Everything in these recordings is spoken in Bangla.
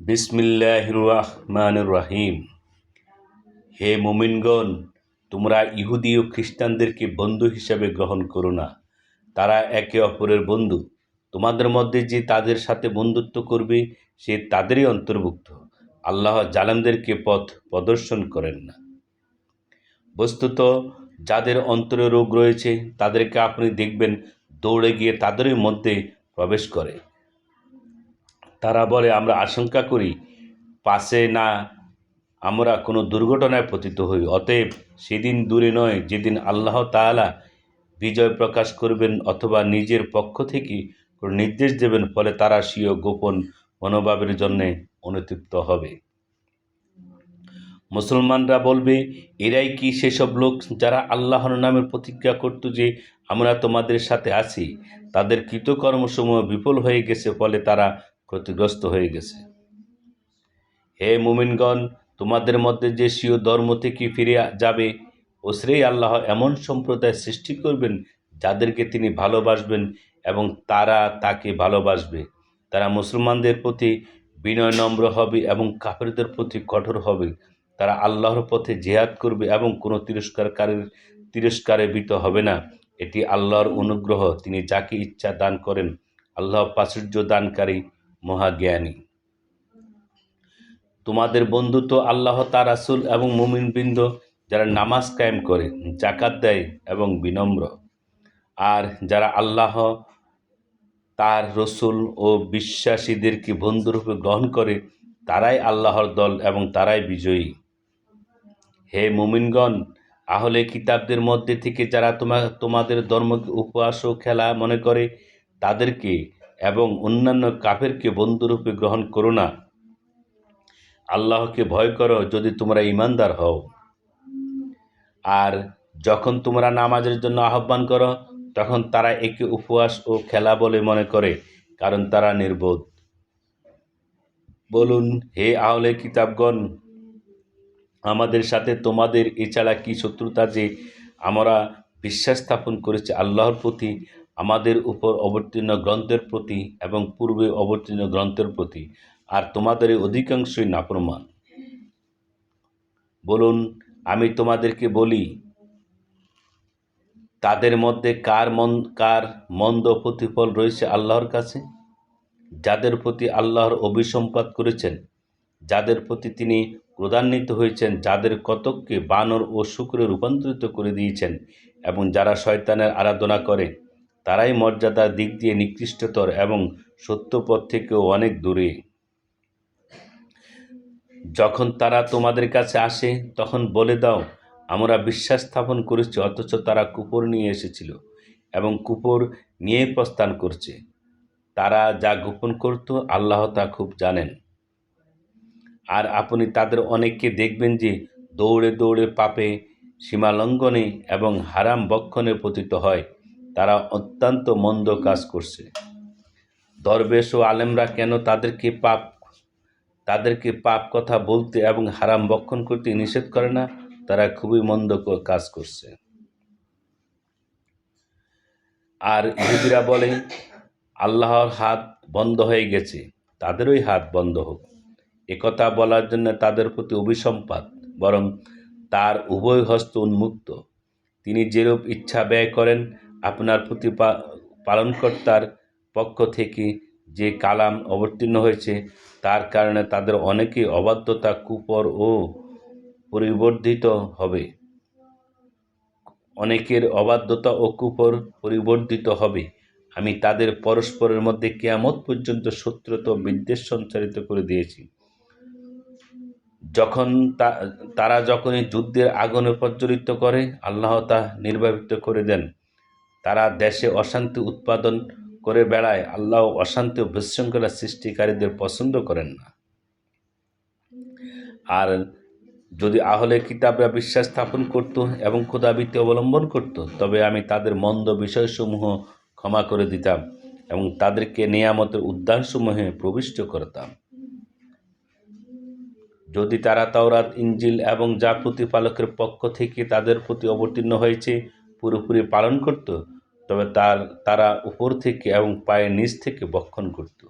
বিসমিল্লাহ রহমান রাহিম হে মোমিনগণ, তোমরা ইহুদি ও খ্রিস্টানদেরকে বন্ধু হিসাবে গ্রহণ করো না। তারা একে অপরের বন্ধু। তোমাদের মধ্যে যে তাদের সাথে বন্ধুত্ব করবে, সে তাদেরই অন্তর্ভুক্ত। আল্লাহ জালেমদেরকে পথ প্রদর্শন করেন না। বস্তুত, যাদের অন্তরে রোগ রয়েছে, তাদেরকে আপনি দেখবেন দৌড়ে গিয়ে তাদেরই মধ্যে প্রবেশ করে। তারা বলে, আমরা আশঙ্কা করি, পাশে না আমরা কোনো দুর্ঘটনায় পতিত হই। অতএব সেদিন দূরে নয়, যেদিন আল্লাহ তাআলা বিজয় প্রকাশ করবেন অথবা নিজের পক্ষ থেকে নির্দেশ দেবেন, ফলে তারা স্বীয় গোপন মনোভাবের জন্যে অনুতৃপ্ত হবে। মুসলমানরা বলবে, এরাই কি সেসব লোক যারা আল্লাহর নামের প্রতিজ্ঞা করত যে আমরা তোমাদের সাথে আছি? তাদের কৃতকর্মসমূহ বিফল হয়ে গেছে, ফলে তারা ক্ষতিগ্রস্ত হয়ে গেছে। হে মুমিনগণ, তোমাদের মধ্যে যে স্বীয় ধর্ম থেকে ফিরে যাবে, ও শ্রেয় আল্লাহ এমন সম্প্রদায় সৃষ্টি করবেন যাদেরকে তিনি ভালোবাসবেন এবং তারা তাকে ভালোবাসবে। তারা মুসলমানদের প্রতি বিনয় নম্র হবে এবং কাফেরদের প্রতি কঠোর হবে। তারা আল্লাহর পথে জেহাদ করবে এবং কোনো তিরস্কারকারীর তিরস্কারে ভীত হবে না। এটি আল্লাহর অনুগ্রহ, তিনি যাকে ইচ্ছা দান করেন আল্লাহ প্রাচুর্য দানকারী মহাজ্ঞানী। তোমাদের বন্ধুত্ব আল্লাহ তার রাসুল এবং মুমিনবৃন্দ যারা নামাজ কায়েম করে জাকাত দেয় এবং বিনম্র। আর যারা আল্লাহ তার রসুল ও বিশ্বাসীদেরকে বন্ধুরূপে গ্রহণ করে, তারাই আল্লাহর দল এবং তারাই বিজয়ী। হে মুমিনগণ, আহলে কিতাবদের মধ্যে থেকে যারা তোমা, তোমাদের ধর্মকে উপহাস ও খেলা মনে করে, তাদেরকে এবং অন্যান্য কাফেরকে বন্ধুরূপে গ্রহণ করো না। আল্লাহকে ভয় করো যদি তোমরা ইমানদার হও। আর যখন তোমরা নামাজের জন্য আহ্বান করো, তখন তারা একে উপহাস ও খেলা বলে মনে করে, কারণ তারা নির্বোধ। বলুন, হে আহলে কিতাবগণ, আমাদের সাথে তোমাদের এছাড়া কি শত্রুতা যে আমরা বিশ্বাস স্থাপন করেছি আল্লাহর প্রতি আমাদের উপর অবতীর্ণ গ্রন্থের প্রতি এবং পূর্বে অবতীর্ণ গ্রন্থের প্রতি, আর তোমাদের অধিকাংশই নাপ্রমাণ বলুন, আমি তোমাদেরকে বলি, তাদের মধ্যে কার মন, কার মন্দ প্রতিফল রয়েছে আল্লাহর কাছে? যাদের প্রতি আল্লাহর অভিসম্পাত করেছেন, যাদের প্রতি তিনি ক্রোধান্বিত হয়েছেন, যাদের কতককে বানর ও শুক্রে রূপান্তরিত করে দিয়েছেন, এবং যারা শয়তানের আরাধনা করে তারাই মর্যাদার দিক দিয়ে নিকৃষ্টতর এবং সত্যপথ থেকেও অনেক দূরে। যখন তারা তোমাদের কাছে আসে, তখন বলে দাও, আমরা বিশ্বাস স্থাপন করেছি, অথচ তারা কুপর নিয়ে এসেছিল এবং কুপর নিয়ে প্রস্থান করছে। তারা যা গোপন করত, আল্লাহ তা খুব জানেন। আর আপনি তাদের অনেককে দেখবেন যে দৌড়ে দৌড়ে পাপে সীমালঙ্ঘনে এবং হারাম বক্ষণে পতিত হয়। তারা অত্যন্ত মন্দ কাজ করছে। দরবেশ ও আলেমরা কেন তাদেরকে পাপ তাদেরকে পাপ কথা বলতে এবং হারাম বক্ষণ করতে নিষেধ করে না? তারা খুবই মন্দ কাজ করছে। আর ইহুদিরা বলে, আল্লাহর হাত বন্ধ হয়ে গেছে, তাদেরই হাত বন্ধ হোক। একথা বলার জন্য তাদের প্রতি অভিসম্পাত, বরং তার উভয় হস্ত উন্মুক্ত। তিনি যেরূপ ইচ্ছা ব্যয় করেন আপনার প্রতিপা, পালনকর্তার পক্ষ থেকে যে কালাম অবতীর্ণ হয়েছে, তার কারণে তাদের অনেকেই অবাধ্যতা, কুপর ও পরিবর্ধিত হবে। অনেকের অবাধ্যতা ও কুপর পরিবর্ধিত হবে। আমি তাদের পরস্পরের মধ্যে কেয়ামত পর্যন্ত শত্রুতা বিদ্বেষ সঞ্চারিত করে দিয়েছি। যখন তারা যখনই যুদ্ধের আগুনে প্রজ্বলিত করে, আল্লাহ তা নির্বাপিত করে দেন। তারা দেশে অশান্তি উৎপাদন করে বেড়ায়, আল্লাহ অশান্তি ও বিশৃঙ্খলা সৃষ্টিকারীদের পছন্দ করেন না। আর যদি আহলে কিতাবরা বিশ্বাস স্থাপন করত এবং ক্ষুদাবৃত্তি অবলম্বন করত, তবে আমি তাদের মন্দ বিষয়সমূহ ক্ষমা করে দিতাম এবং তাদেরকে নিয়ামতের উদ্যানসমূহে প্রবিষ্ট করতাম। যদি তারা তাওরাত ইঞ্জিল এবং যা প্রতিপালকের পক্ষ থেকে তাদের প্রতি অবতীর্ণ হয়েছে পুরোপুরি পালন করত, তবে তার, তারা উপর থেকে এবং পায়ের নিচ থেকে বক্ষণ করত।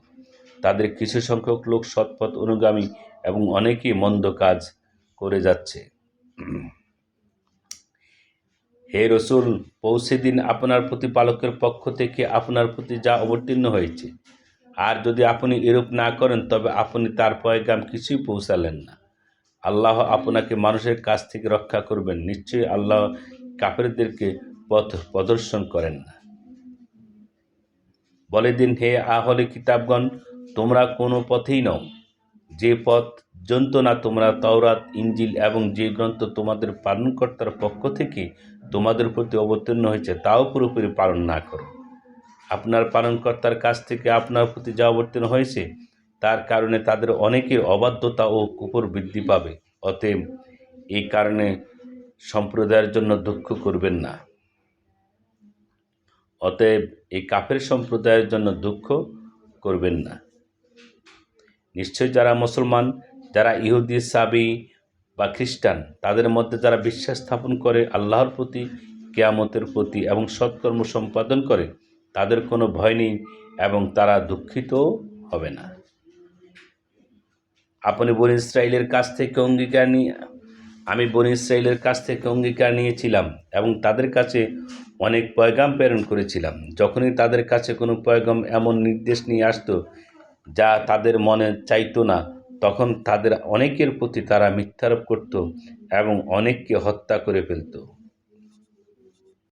তাদের কিছু সংখ্যক লোক সৎপথ, অনুগামী এবং অনেকেই মন্দ কাজ করে যাচ্ছে। হে রসুল, পৌঁছে দিন আপনার প্রতিপালকের পক্ষ থেকে আপনার প্রতি যা অবতীর্ণ হয়েছে। আর যদি আপনি এরূপ না করেন, তবে আপনি তার পয়গাম কিছুই পৌঁছালেন না। আল্লাহ আপনাকে মানুষের কাছ থেকে রক্ষা করবেন। নিশ্চয়ই আল্লাহ কাফেরদেরকে পথ প্রদর্শন করেন না। বলে দিন, হে আহলে কিতাবগণ, তোমরা কোনো পথেই নও। যে পথ জন্ত না তোমরা তওরাত ইঞ্জিল এবং যে গ্রন্থ তোমাদের পালনকর্তার পক্ষ থেকে তোমাদের প্রতি অবতীর্ণ হয়েছে, তাও পুরোপুরি পালন না করো। আপনার পালনকর্তার কাছ থেকে আপনার প্রতি যা অবতীর্ণ হয়েছে, তার কারণে তাদের অনেকের অবাধ্যতা ও কুপুর বৃদ্ধি পাবে। অতএব এই কারণে সম্প্রদায়ের জন্য দুঃখ করবেন না। অতএব এই কাফের সম্প্রদায়ের জন্য দুঃখ করবেন না। নিশ্চয় যারা মুসলমান, যারা ইহুদি, সাবি বা খ্রিস্টান, তাদের মধ্যে যারা বিশ্বাস স্থাপন করে আল্লাহর প্রতি, কেয়ামতের প্রতি এবং সৎকর্ম সম্পাদন করে, তাদের কোনো ভয় নেই এবং তারা দুঃখিত হবে না। আপনি বনি ইসরায়েলের কাছ থেকে অঙ্গীকার নিয়ে আমি বন ইসরায়েলের কাছ থেকে অঙ্গীকার নিয়েছিলাম এবং তাদের কাছে অনেক পয়গাম প্রেরণ করেছিলাম। যখনই তাদের কাছে কোনো পয়গাম এমন নির্দেশ নিয়ে আসতো যা তাদের মনে চাইতো না, তখন তাদের অনেকের প্রতি তারা মিথ্যারোপ করত এবং অনেককে হত্যা করে ফেলতো।